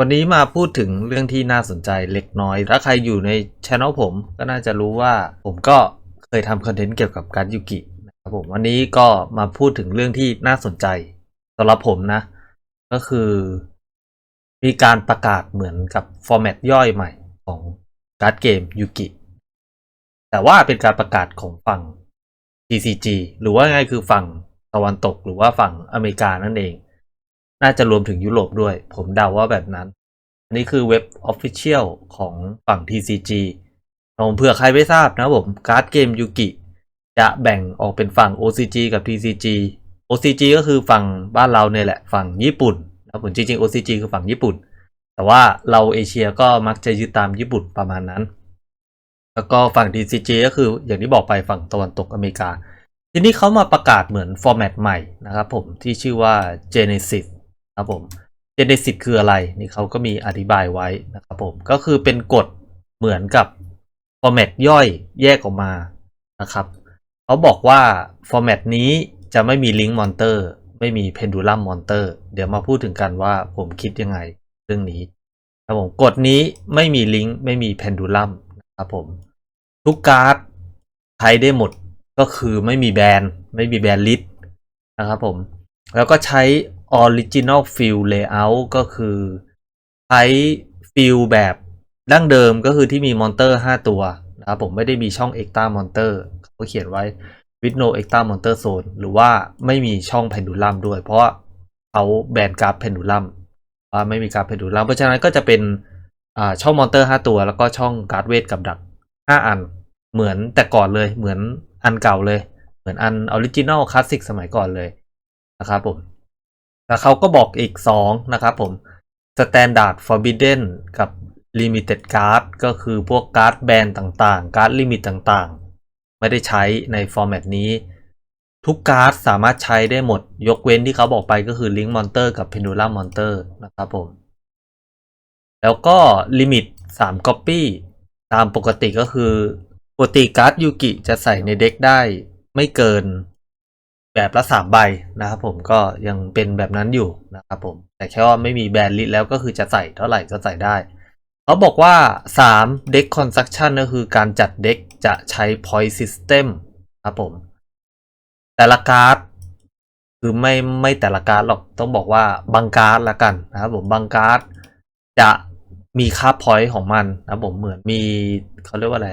วันนี้มาพูดถึงเรื่องที่น่าสนใจเล็กน้อย ถ้าใครอยู่ในช anel ผมก็น่าจะรู้ว่าผมก็เคยทำคอนเทนต์เกี่ยวกับการยูกินะครับผมวันนี้ก็มาพูดถึงเรื่องที่น่าสนใจสำหรับผมนะ ก็คือมีการประกาศเหมือนกับฟอร์แมตย่อยใหม่ของการ์ดเกมยูกิ แต่ว่าเป็นการประกาศของฝั่ง TCG หรือว่าง่ายคือฝั่งตะวันตกหรือว่าฝั่งอเมริกานั่นเอง น่าจะรวมถึงยุโรปด้วย ผมเดาว่าแบบนั้นอันนี้คือเว็บ Official ของฝั่ง TCG ผมเผื่อใครไม่ทราบนะผมการ์ดเกมยูกิจะแบ่งออกเป็นฝั่ง OCG กับ TCG OCG ก็คือฝั่งบ้านเราเนี่ยแหละฝั่งญี่ปุ่นนะผมจริงๆ OCG คือฝั่งญี่ปุ่น แต่ว่าเราเอเชียก็มักจะยึดตามญี่ปุ่นประมาณนั้น แล้วก็ฝั่ง TCG ก็คืออย่างที่บอกไปฝั่งตะวันตกอเมริกา ทีนี้เขามาประกาศเหมือนฟอร์แมตใหม่นะครับผมที่ชื่อว่า Genesis ครับผม Genesis คืออะไรนี่เขาก็มีอธิบายไว้นะครับผมก็คือเป็นกฎเหมือนกับฟอร์แมตย่อยแยกออกมานะครับเขาบอกว่าฟอร์แมตนี้จะไม่มีลิงก์มอนเตอร์ไม่มีเพนดูลัมมอนเตอร์เดี๋ยวมาพูดถึงกันว่าผมคิดยังไงเรื่องนี้ครับผมกฎนี้ไม่มีลิงก์ไม่มีเพนดูลัมนะครับผมทุกการ์ดใช้ได้หมดก็คือไม่มีแบนไม่มีแบนลิสต์นะครับผมแล้วก็ใช้ Original Fill Layout ก็คือใช้ฟิลแบบดั้งเดิมก็คือที่มีมอนเตอร์ 5 ตัวนะครับผมไม่ได้มีช่อง Extra Monster เขาเขียนไว้ with no extra monster zone หรือว่าไม่มีช่อง Pendulum ด้วย เพราะเขาแบนการ์ด Pendulum ว่าไม่มีการ์ด Pendulum เพราะฉะนั้นก็จะเป็นช่องมอนเตอร์ 5 ตัว แล้วก็ช่องการ์ดเวทกับดัก 5 อัน เหมือนแต่ก่อนเลยเหมือนอันเก่าเลย เหมือนอันออริจินอลคลาสสิกสมัยก่อนเลยนะครับผม แล้วเขาก็บอกอีก 2 นะครับผม Standard Forbidden กับ Limited Card ก็คือพวกการ์ดแบนต่างๆ การ์ดลิมิตต่างๆ ไม่ได้ใช้ในฟอร์แมตนี้ ทุกการ์ดสามารถใช้ได้หมด ยกเว้นที่เขาบอกไปก็คือ Link Monster กับ Pendulum Monster นะครับผม แล้วก็ลิมิต3 Copy ตามปกติก็คือปกติการ์ดยูกิจะใส่ในเด็กได้ไม่เกิน แบบละ3ใบนะครับผมก็ยังเป็นแบบนั้นอยู่นะครับผมแต่แค่ว่าไม่มีแบนลิสแล้วก็คือจะใส่เท่าไหร่ก็ใส่ได้เขาบอกว่า3 Deck Construction ก็คือการจัดเด็กจะใช้ Point System ครับผม แต่ละการ์ดคือไม่ไม่แต่ละการ์ดหรอกต้องบอกว่าบางการ์ดละกันนะครับผมบางการ์ดจะมีค่าพอยต์ของมันนะครับผมเหมือนมีเขาเรียกว่าอะไร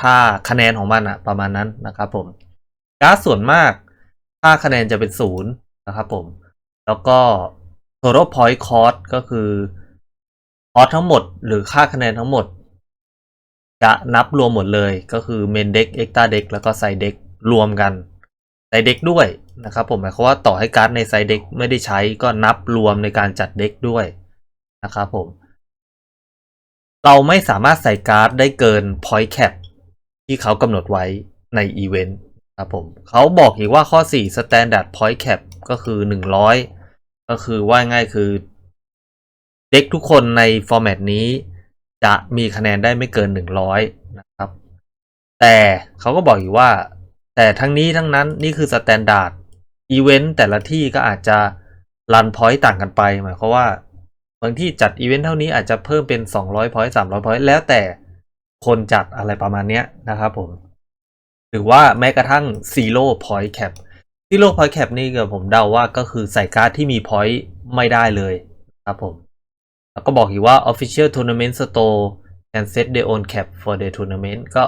ค่าคะแนนของมันอะประมาณนั้นนะครับผมการ์ดส่วนมาก ค่าคะแนนจะเป็นศูนย์นะครับผม แล้วก็ total point cost ก็คือคอสทั้งหมด หรือค่าคะแนนทั้งหมด จะนับรวมหมดเลยก็คือ main deck extra deck แล้วก็ side deck รวมกัน side deck ด้วยนะครับผมหมายความว่าต่อให้การ์ดใน side deck ไม่ได้ใช้ก็นับรวมในการจัดเด็กด้วยนะครับผมเราไม่สามารถใส่การ์ดได้เกิน point cap ที่เขากำหนดไว้ในอีเวนต์ ครับผมเขาบอกอีกว่าข้อ 4 standard point cap ก็คือ 100 ก็คือว่าง่ายคือ เด็กทุกคนในฟอร์แมตนี้ จะมีคะแนนได้ไม่เกิน 100 นะครับ แต่เขาก็บอกอีกว่า แต่ทั้งนี้ทั้งนั้นนี่คือสแตนดาร์ดอีเวนต์แต่ละที่ก็อาจจะรันพอยต์ต่างกันไป หมายความว่าบางที่จัดอีเวนต์เท่านี้อาจจะเพิ่มเป็น 200พอยต์300พอยต์แล้วแต่คนจัดอะไรประมาณนี้นะครับผม หรือว่าแม้กระทั่ง zero point cap zero point cap นี่ก็ผมเดาว่าก็คือใส่การ์ดที่มี point ไม่ได้เลยครับผม แล้วก็บอกอีกว่า official tournament store can set their own cap for the tournament ก็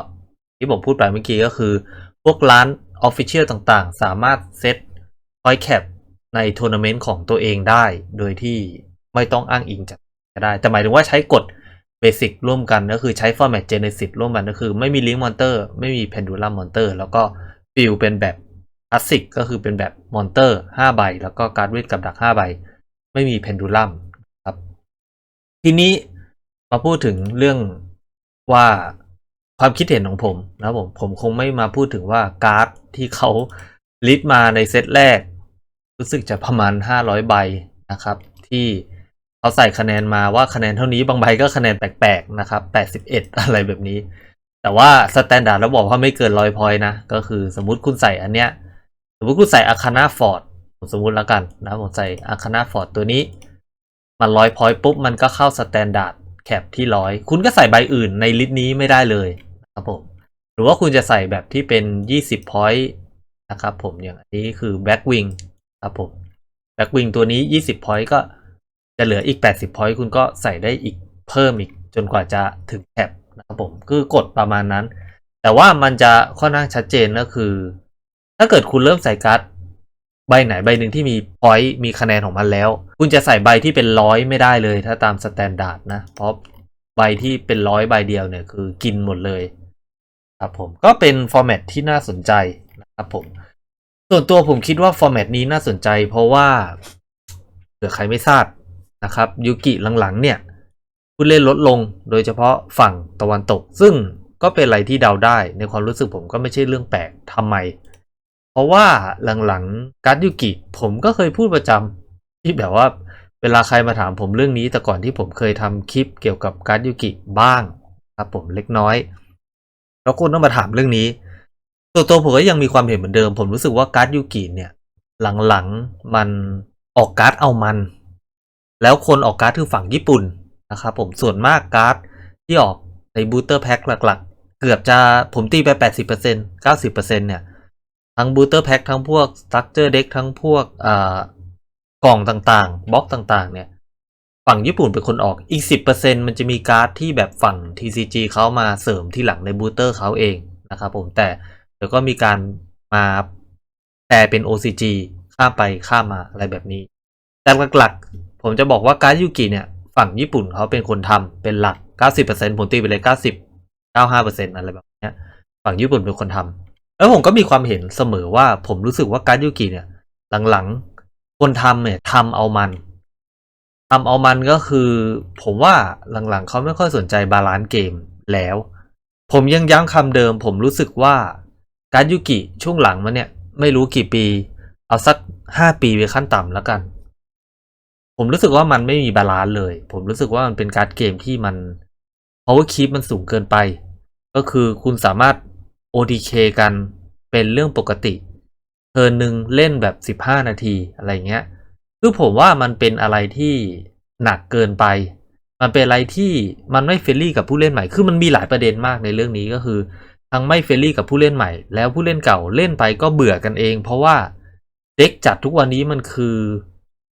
ที่ผมพูดไปเมื่อกี้ก็คือ พวกร้าน official ต่างๆ สามารถเซต point cap ในทัวร์นาเมนต์ของตัวเองได้ โดยที่ไม่ต้องอ้างอิงจากก็ได้ แต่หมายถึงว่าใช้กฎ เบสิกร่วมกันก็คือใช้ format genesis ร่วมกันก็คือไม่มี link monster ไม่มี pendulum monster แล้วก็ฟิลเป็นแบบคลาสสิกก็คือเป็นแบบ monster 5ใบ แล้วก็การ์ดเวทกับดัก5ใบ ไม่มี pendulum ครับ ทีนี้มาพูดถึงเรื่องว่าความคิดเห็นของผมนะผมผมคงไม่มาพูดถึงว่าการ์ดที่เขาลิสต์มาในเซตแรก รู้สึกจะประมาณ 500 ใบนะครับ ที่ เขาใส่คะแนนมาว่าคะแนนเท่านี้บางใบก็คะแนนแปลกๆนะครับ81 อะไรแบบนี้ แต่ว่าสแตนดาร์ดเราบอกว่าไม่เกินร้อยพอยนะ ก็คือสมมติคุณใส่อันเนี้ย สมมติคุณใส่อาคาน่าฟอร์ดสมมติแล้วกันนะผมใส่อาคาน่าฟอร์ดตัวนี้มันร้อยพอยปุ๊บมันก็เข้าสแตนดาร์ดแคปที่ร้อยคุณก็ใส่ใบอื่นในลิสต์นี้ไม่ได้เลยนะครับผมหรือว่าคุณจะใส่แบบที่เป็น 20 point นะครับผมอย่างนนี้คือ back wing ครับผม back wing ตัวนี้ 20 point ก็ จะเหลืออีก 80 point คุณก็ใส่ได้อีกเพิ่มอีกจนกว่าจะถึงแคปนะครับผมคือกดประมาณนั้น แต่ว่ามันจะค่อนข้างชัดเจนก็คือ ถ้าเกิดคุณเริ่มใส่การ์ดใบไหนใบหนึ่งที่มีพอยต์มีคะแนนของมันแล้ว คุณจะใส่ใบที่เป็นร้อยไม่ได้เลย ถ้าตามสแตนดาร์ดนะเพราะใบที่เป็นร้อยใบเดียวเนี่ยคือกินหมดเลยครับผมก็เป็นฟอร์แมตที่น่าสนใจนะครับผมส่วนตัวผมคิดว่าฟอร์แมตนี้น่าสนใจเพราะว่าเผื่อใครไม่ทราบ นะครับยูกิหลังๆเนี่ยผู้เล่นลดลงโดยเฉพาะฝั่งตะวันตก ซึ่งก็เป็นอะไรที่เดาได้ในความรู้สึกผมก็ไม่ใช่เรื่องแปลกทำไม เพราะว่าหลังๆการยูกิผมก็เคยพูดประจำที่แบบว่าเวลาใครมาถามผมเรื่องนี้ แต่ก่อนที่ผมเคยทำคลิปเกี่ยวกับการยูกิบ้างครับผมเล็กน้อย แล้วคุณต้องมาถามเรื่องนี้ตัวตัวผมก็ยังมีความเห็นเหมือนเดิม ผมรู้สึกว่าการยูกิเนี่ย หลังๆมันออกการ์ดเอามัน แล้วคนออกการ์ดคือฝั่งญี่ปุ่นนะครับผมส่วนมากการ์ดที่ออกในบูเตอร์แพ็คหลักๆ เกือบจะผมตีไป 80% 90%เนี่ยทั้งบูเตอร์แพ็คทั้งพวกสตั๊กเจอร์เด็กทั้งพวกอ่ากล่องต่างๆบล็อกต่างๆ เนี่ย ฝั่งญี่ปุ่นเป็นคนออกอีก 10%มันจะมีการ์ดที่แบบฝั่ง TCG เขามาเสริมที่หลังในบูเตอร์เขาเองนะครับผมแต่เดี๋ยวก็มีการมาแปลเป็น OCG ข้ามไปข้ามมาอะไรแบบนี้ แต่หลักๆ ผมจะบอกว่าการยูกิเนี่ย ฝั่งญี่ปุ่นเขาเป็นคนทำเป็นหลัก 90%ผมตีไปเลย 90 95%อะไรแบบนี้ฝั่งญี่ปุ่นเป็นคนทำแล้วผมก็มีความเห็นเสมอว่าผมรู้สึกว่าการยูกิเนี่ย หลังๆ คนทำเนี่ยทำเอามันทำเอามันก็คือ ผมว่าหลังๆเขาไม่ค่อยสนใจบาลานซ์เกมแล้ว ผมยังย้ำคำเดิม ผมรู้สึกว่าการยูกิช่วงหลังมาเนี่ย ไม่รู้กี่ปี เอาสักห้าปีไปขั้นต่ำแล้วกัน ผมรู้สึกว่ามันไม่มีบาลานซ์เลย ผมรู้สึกว่ามันเป็นการ์ดเกมที่มัน power keep มันสูงเกินไป ก็คือคุณสามารถ OTK กันเป็นเรื่องปกติเทิร์นหนึ่งเล่นแบบ 15 นาทีอะไรเงี้ย คือผมว่ามันเป็นอะไรที่หนักเกินไป มันเป็นอะไรที่มันไม่เฟรนลี่กับผู้เล่นใหม่ คือมันมีหลายประเด็นมากในเรื่องนี้ก็คือ ทั้งไม่เฟรนลี่กับผู้เล่นใหม่ แล้วผู้เล่นเก่าเล่นไปก็เบื่อกันเอง เพราะว่าเด็กจัดทุกวันนี้มันคือ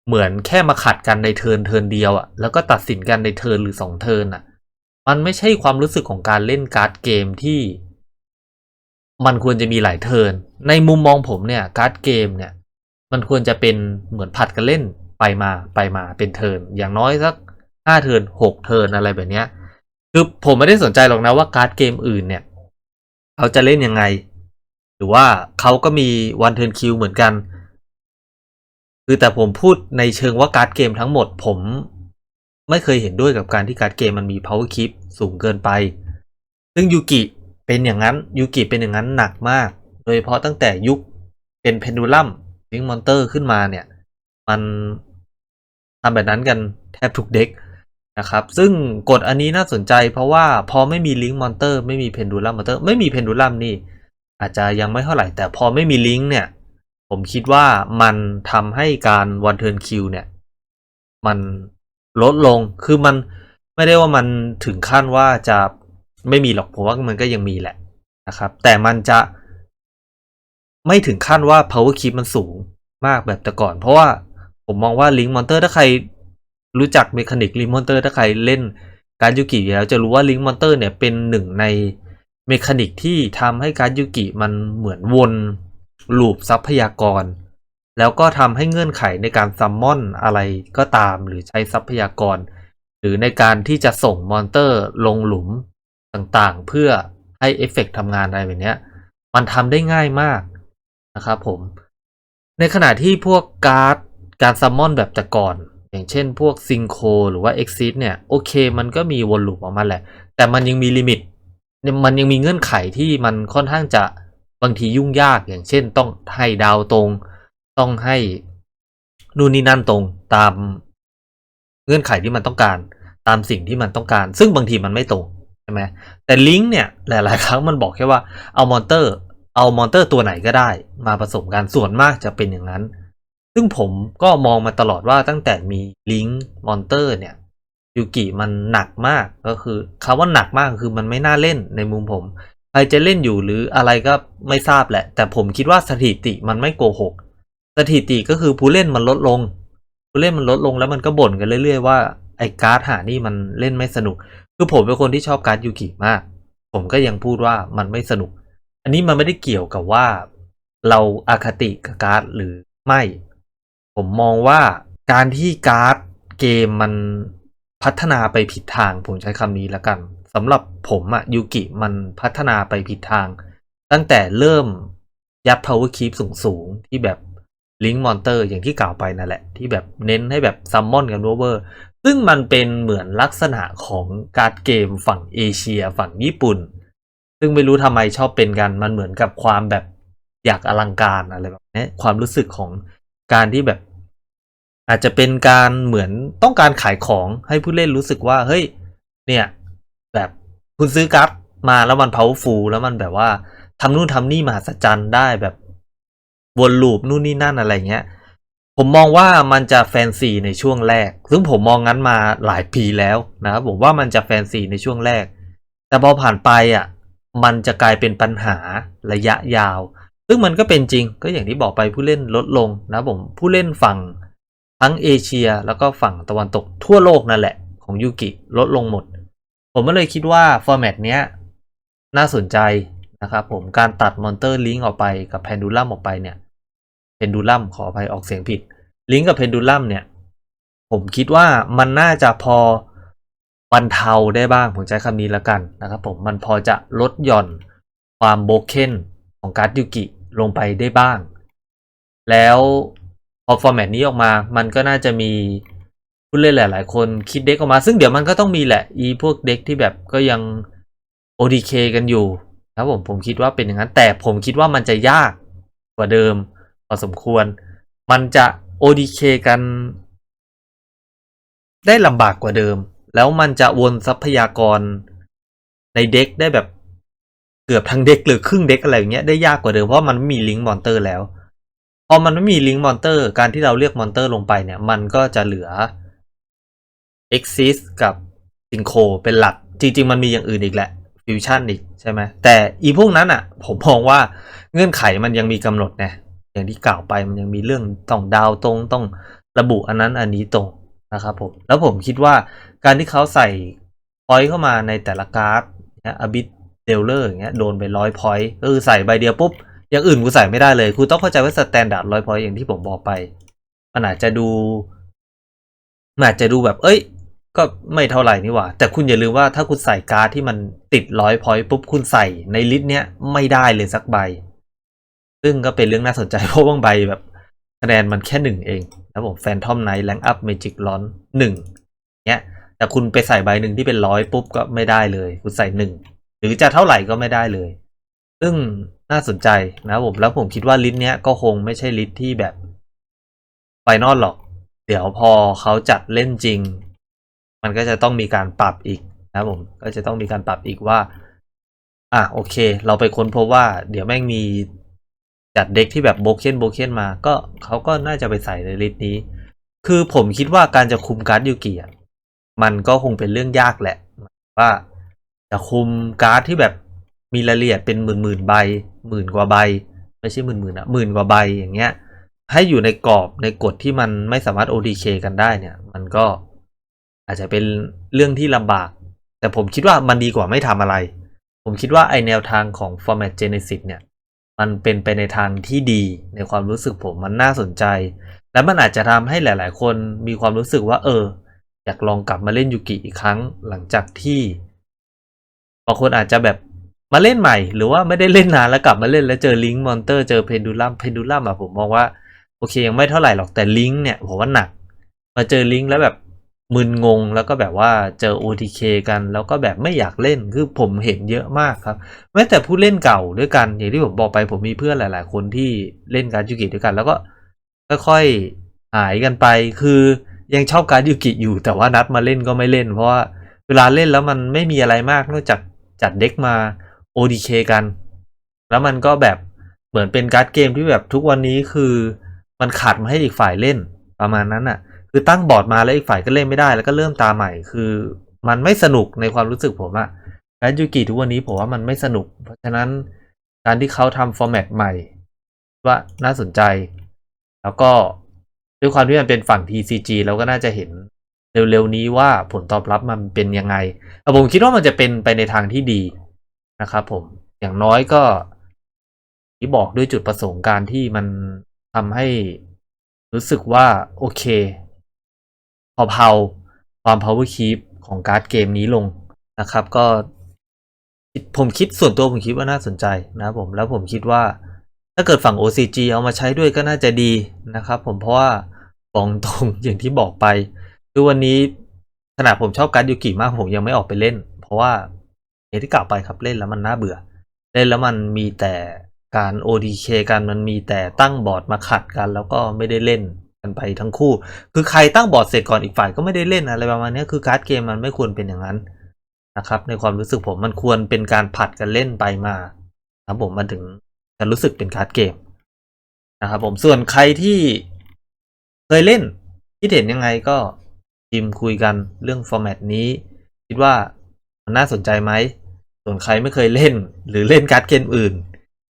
เหมือนแค่มาขัดกันในเทิร์นเทิร์นเดียวอะแล้วก็ตัดสินกันในเทิร์นหรือสองเทิร์นอะมันไม่ใช่ความรู้สึกของการเล่นการ์ดเกมที่ มันควรจะมีหลายเทิร์นในมุมมองผมเนี่ยการ์ดเกมเนี่ย มันควรจะเป็นเหมือนผัดกันเล่นไปมาไปมาเป็นเทิร์นอย่างน้อยสักห้าเทิร์นหกเทิร์นอะไรแบบเนี้ยคือผมไม่ได้สนใจหรอกนะว่าการ์ดเกมอื่นเนี่ยเขาจะเล่นยังไง หรือว่าเขาก็มีวันเทินคิวเหมือนกัน คือแต่ผมพูดในเชิงว่าการ์ดเกมทั้งหมดผม ไม่เคยเห็นด้วยกับการที่การ์ดเกมมันมี power keep สูงเกินไป ซึ่งยูกิเป็นอย่างนั้นยูกิเป็นอย่างนั้นหนักมาก โดยเฉพาะตั้งแต่ยุคเป็นเพนดูลัมลิงมอนเตอร์ขึ้นมาเนี่ย มันทำแบบนั้นกันแทบทุกเด็กนะครับ ซึ่งกฎอันนี้น่าสนใจเพราะว่าพอไม่มีลิงมอนเตอร์ไม่มีเพนดูลัมมอนเตอร์ไม่มีเพนดูลัมนี่อาจจะยังไม่เท่าไหร่ แต่พอไม่มีลิงก์เนี่ย ผมคิดว่ามันทำให้การวันเทิร์นคิวเนี่ย มันลดลงคือมันไม่ได้ว่ามันถึงขั้นว่าจะไม่มีหรอกผมว่ามันก็ยังมีแหละนะครับ แต่มันจะไม่ถึงขั้นว่า power keep มันสูงมากแบบแต่ก่อน เพราะว่าผมมองว่า link monster ถ้าใครรู้จักเมคานิก link monster ถ้าใครเล่นการยูกิแล้วจะรู้ว่า link monster เนี่ยเป็นหนึ่งในเมคานิกที่ทำให้การยูกิมันเหมือนวน ลูปทรัพยากร แล้วก็ทำให้เงื่อนไขในการซัมมอนอะไรก็ตามหรือใช้ทรัพยากร หรือในการที่จะส่งมอนเตอร์ลงหลุมต่างๆ เพื่อให้เอฟเฟกทำงานอะไรแบบนี้มันทำได้ง่ายมากนะครับผม ในขณะที่พวกการ์ดการซัมมอนแบบแต่ก่อน อย่างเช่นพวกซิงโคหรือว่า Exit เนี่ยโอเค มันก็มีวนลูปออกมาแหละ แต่มันยังมีลิมิต มันยังมีเงื่อนไขที่มันค่อนข้างจะ บางทียุ่งยากอย่างเช่น ต้องให้ดาวตรง ต้องให้นู่นนี่นั่นตรงตามเงื่อนไขที่มันต้องการตามสิ่งที่มันต้องการ ซึ่งบางทีมันไม่ตรงใช่ไหมแต่ลิงก์เนี่ยหลาย ๆ ครั้งมันบอกแค่ว่าเอามอนเตอร์เอามอนเตอร์ตัวไหนก็ได้ มาผสมกันส่วนมากจะเป็นอย่างนั้น ซึ่งผมก็มองมาตลอดว่าตั้งแต่มีลิงก์มอนเตอร์เนี่ยยูกิมันหนักมากก็คือคำว่าหนักมากคือมันไม่น่าเล่นในมุมผม ครจะเล่นอยู่หรืออะไรก็ไม่ทราบแหละ แต่ผมคิดว่าสถิติมันไม่โกหก สถิติก็คือผู้เล่นมันลดลง ผู้เล่นมันลดลงแล้วมันก็บ่นกันเรื่อย ๆ ว่าไอ้การ์ดหานี่มันเล่นไม่สนุก คือผมเป็นคนที่ชอบการ์ดยูกิมาก ผมก็ยังพูดว่ามันไม่สนุก อันนี้มันไม่ได้เกี่ยวกับว่า เราอาคติกับการ์ดหรือไม่ ผมมองว่าการที่การ์ดเกมมันพัฒนาไปผิดทางผมใช้คำนี้แล้วกัน สำหรับผมอะยูกิมันพัฒนาไปผิดทาง ตั้งแต่เริ่มยัด power keep สูงๆที่แบบลิงก์มอนเตอร์อย่างที่กล่าวไปนั่นแหละ ที่แบบเน้นให้แบบซัมมอนกันเวอร์ซึ่งมันเป็นเหมือนลักษณะของการ์ดเกมฝั่งเอเชียฝั่งญี่ปุ่น ซึ่งไม่รู้ทำไมชอบเป็นกัน มันเหมือนกับความแบบอยากอลังการอะไรแบบนี้ความรู้สึกของการที่แบบ อาจจะเป็นการเหมือนต้องการขายของให้ผู้เล่นรู้สึกว่า เฮ้ย เนี่ย คุณซื้อการ์ดมาแล้วมัน powerful แล้วมันแบบว่าทำนู่นทำนี่มหัศจรรย์ได้แบบวนลูปนู่นนี่นั่นอะไรเงี้ย ผมมองว่ามันจะแฟนซีในช่วงแรก ซึ่งผมมองงั้นมาหลายปีแล้วนะครับผมว่ามันจะแฟนซีในช่วงแรก แต่พอผ่านไปอะ มันจะกลายเป็นปัญหาระยะยาว ซึ่งมันก็เป็นจริง ก็อย่างที่บอกไปผู้เล่นลดลงนะผมผู้เล่นฝั่งทั้งเอเชียแล้วก็ฝั่งตะวันตกทั่วโลกนั่นแหละของยูกิลดลงหมด ผมก็เลยคิดว่าฟอร์แมตเนี้ยน่าสนใจนะครับผมการตัดมอนเตอร์ลิงก์ออกไปกับแพนดูลัมออกไปเนี่ยเพนดูลัมขออภัยออกเสียงผิดลิงก์กับเพนดูลัมเนี่ย ผมคิดว่ามันน่าจะพอบรรเทาได้บ้าง ผมใช้คำนี้แล้วกันนะครับผมมันพอจะลดหย่อนความโบเคนของการ์ดยูกิลงไปได้บ้าง แล้วพอฟอร์แมตนี้ออกมา มันก็น่าจะมี ผู้เล่นหลาย ๆ คนคิดเด็กออกมา ซึ่งเดี๋ยวมันก็ต้องมีแหละ อีพวกเด็กที่แบบก็ยัง ODK กันอยู่ครับผมผมคิดว่าเป็นอย่างนั้น แต่ผมคิดว่ามันจะยากกว่าเดิมพอสมควร มันจะ ODK กัน ได้ลำบากกว่าเดิม แล้วมันจะวนทรัพยากรในเด็กได้แบบเกือบทั้งเด็กหรือครึ่งเด็กอะไรอย่างเงี้ยได้ยากกว่าเดิมเพราะมันไม่มีลิงก์มอนเตอร์แล้วพอมันไม่มีลิงก์มอนเตอร์ การที่เราเรียกมอนเตอร์ลงไปเนี่ย มันก็จะเหลือ Exist กับ Synchro เป็นหลัก จริง ๆ มันมีอย่างอื่นอีกแหละฟิวชั่นอีกใช่ไหมแต่อีพวกนั้นอะ ผมมองว่าเงื่อนไขมันยังมีกำหนดนะอย่างที่กล่าวไปมันยังมีเรื่องต้องดาวตรงต้องระบุอันนั้นอันนี้ตรงนะครับผม แล้วผมคิดว่าการที่เขาใส่พอยต์เข้ามาในแต่ละการ์ดเนี่ยอบิทเดลเลอร์อย่างเงี้ยโดนไปร้อยพอยต์ก็คือใส่ใบเดียวปุ๊บอย่างอื่นกูใส่ไม่ได้เลยคุณต้องเข้าใจว่าสแตนดาร์ดร้อยพอยต์อย่างที่ผมบอกไป มันอาจจะดูมันอาจจะดูแบบเอ้ย ก็ไม่เท่าไหร่นี่หว่า แต่คุณอย่าลืมว่าถ้าคุณใส่การ์ดที่มันติดร้อยพอยต์ปุ๊บคุณใส่ในลิสต์เนี้ยไม่ได้เลยสักใบ ซึ่งก็เป็นเรื่องน่าสนใจเพราะบางใบแบบคะแนนมันแค่หนึ่งเองนะผมแฟนทอมไนท์แลงอัพเมจิกลอนหนึ่งเนี้ยแต่คุณไปใส่ใบหนึ่งที่เป็นร้อยปุ๊บก็ไม่ได้เลย คุณใส่หนึ่งหรือจะเท่าไหร่ก็ไม่ได้เลย ซึ่งน่าสนใจนะผมแล้วผมคิดว่าลิสต์เนี้ยก็คงไม่ใช่ลิสต์ที่แบบไฟนอลหรอก เดี๋ยวพอเขาจัดเล่นจริง มันก็จะต้องมีการปรับอีกนะผมก็จะต้องมีการปรับอีกว่า อะโอเค เราไปค้นพบว่า เดี๋ยวแม่งมีจัดเด็กที่แบบโบเคนโบเคนมาก็เขาก็น่าจะไปใส่ในลิสต์นี้ คือผมคิดว่าการจะคุมการ์ดยูกิอะมันก็คงเป็นเรื่องยากแหละ ว่าจะคุมการ์ดที่แบบมีรายละเอียดเป็นหมื่นหมื่นใบหมื่นกว่าใบ ไม่ใช่หมื่นหมื่นอะหมื่นกว่าใบอย่างเงี้ย ให้อยู่ในกรอบในกฎที่มันไม่สามารถ ODK กันได้เนี่ย มันก็ อาจจะเป็นเรื่องที่ลำบาก แต่ผมคิดว่ามันดีกว่าไม่ทำอะไร ผมคิดว่าไอแนวทางของ Format Genesis เนี่ย มันเป็นไปในทางที่ดีในความรู้สึกผมมันน่าสนใจ และมันอาจจะทำให้หลาย ๆ คนมีความรู้สึกว่าเออ อยากลองกลับมาเล่นยูกิอีกครั้งหลังจากที่บางคนอาจจะแบบมาเล่นใหม่ หรือว่าไม่ได้เล่นนานแล้วกลับมาเล่นแล้วเจอลิงก์มอนเตอร์เจอเพนดูลัมเพนดูลัมอะผมมองว่าโอเคยังไม่เท่าไหร่หรอกแต่ลิงก์เนี่ยผมว่าหนัก มาเจอลิงก์แล้วแบบ มึนงงแล้วก็แบบว่าเจอ OTK กันแล้วก็แบบไม่อยากเล่นคือผมเห็นเยอะมากครับแม้แต่ผู้เล่นเก่าด้วยกันอย่างที่ผมบอกไปผมมีเพื่อนหลาย ๆ คนที่เล่นการดยูกิด้วยกัน แล้วก็ค่อยๆหายกันไป คือยังชอบการดยูกิอยู่ แต่ว่านัดมาเล่นก็ไม่เล่น เพราะว่าเวลาเล่นแล้วมันไม่มีอะไรมากนอกจากจัดเด็กมา ODK กัน แล้วมันก็แบบเหมือนเป็นการ์ดเกมที่แบบทุกวันนี้คือมันขัดมาให้อีกฝ่ายเล่นประมาณนั้นอะ คือตั้งบอร์ดมาแล้วอีกฝ่ายก็เล่นไม่ได้แล้วก็เริ่มตาใหม่ คือมันไม่สนุกในความรู้สึกผมอะแอนยูกิทุกวันนี้ผมว่ามันไม่สนุก เพราะฉะนั้นการที่เขาทำฟอร์แมตใหม่ ว่าน่าสนใจ แล้วก็ด้วยความที่มันเป็นฝั่ง TCG เราก็น่าจะเห็นเร็วๆนี้ว่าผลตอบรับมันเป็นยังไงแต่ผมคิดว่ามันจะเป็นไปในทางที่ดีนะครับผมอย่างน้อยก็ที่บอกด้วยจุดประสงค์การที่มันทำให้รู้สึกว่าโอเค พอเผาความ power keep ของการ์ดเกมนี้ลงนะครับ ก็ ผมคิดส่วนตัวผมคิดว่าน่าสนใจนะผมแล้วผมคิดว่าถ้าเกิดฝั่ง OCG เอามาใช้ด้วยก็น่าจะดีนะครับผมเพราะว่าบอกตรงอย่างที่บอกไปคือวันนี้ขนาดผมชอบการดยูกิมากผมยังไม่ออกไปเล่น เพราะว่าอย่างที่กล่าวไปครับเล่นแล้วมันน่าเบื่อ เล่นแล้วมันมีแต่การ ODK กันมันมีแต่ตั้งบอร์ดมาขัดกัน แล้วก็ไม่ได้เล่น กันไปทั้งคู่ คือใครตั้งบอร์ดเสร็จก่อนอีกฝ่ายก็ไม่ได้เล่นอะไรประมาณนี้คือการ์ดเกมมันไม่ควรเป็นอย่างนั้นนะครับ ในความรู้สึกผมมันควรเป็นการผัดกันเล่นไปมาครับผมมันถึงจะรู้สึกเป็นการ์ดเกมนะครับผมส่วนใครที่เคยเล่นคิดเห็นยังไงก็พิมพ์คุยกันเรื่องฟอร์แมตนี้ คิดว่ามันน่าสนใจไหม ส่วนใครไม่เคยเล่น หรือเล่นการ์ดเกมอื่น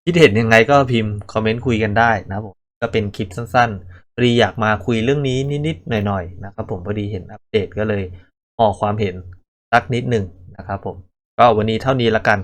คิดเห็นยังไงก็พิมพ์คอมเมนต์คุยกันได้นะผมก็เป็นคลิปสั้น พอดีอยากมาคุยเรื่องนี้นิดๆหน่อยๆนะครับผมพอดีเห็นอัปเดตก็เลยออกความเห็นสักนิดหนึ่งนะครับผมก็วันนี้เท่านี้ละกัน